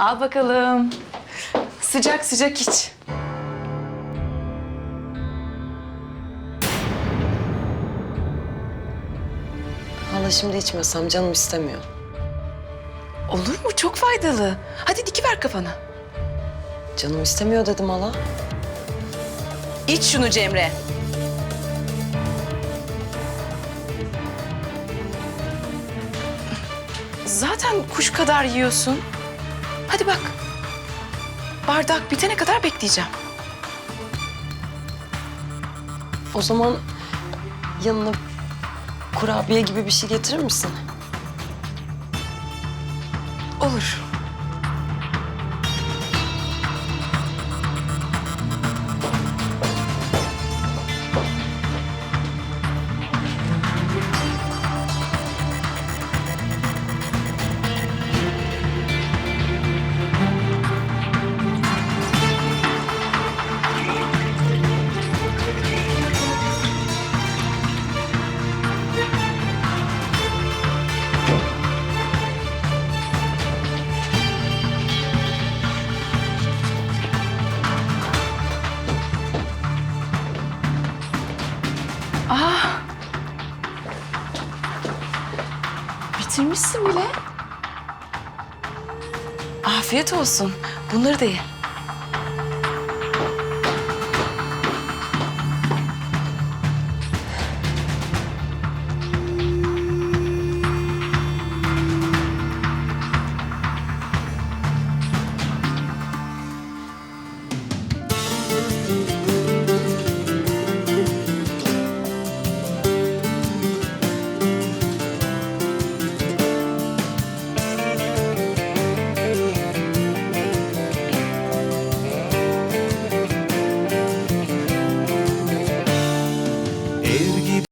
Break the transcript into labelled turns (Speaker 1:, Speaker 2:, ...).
Speaker 1: Al bakalım. Sıcak sıcak iç.
Speaker 2: Hala şimdi içmesem canım istemiyor.
Speaker 1: Olur mu? Çok faydalı. Hadi dikiver kafana.
Speaker 2: Canım istemiyor dedim hala.
Speaker 1: İç şunu Cemre. Zaten kuş kadar yiyorsun. Hadi bak. Bardak bitene kadar bekleyeceğim.
Speaker 2: O zaman yanına kurabiye gibi bir şey getirir misin?
Speaker 1: Olur. Aa. Bitirmişsin bile. Afiyet olsun. Bunları da ye.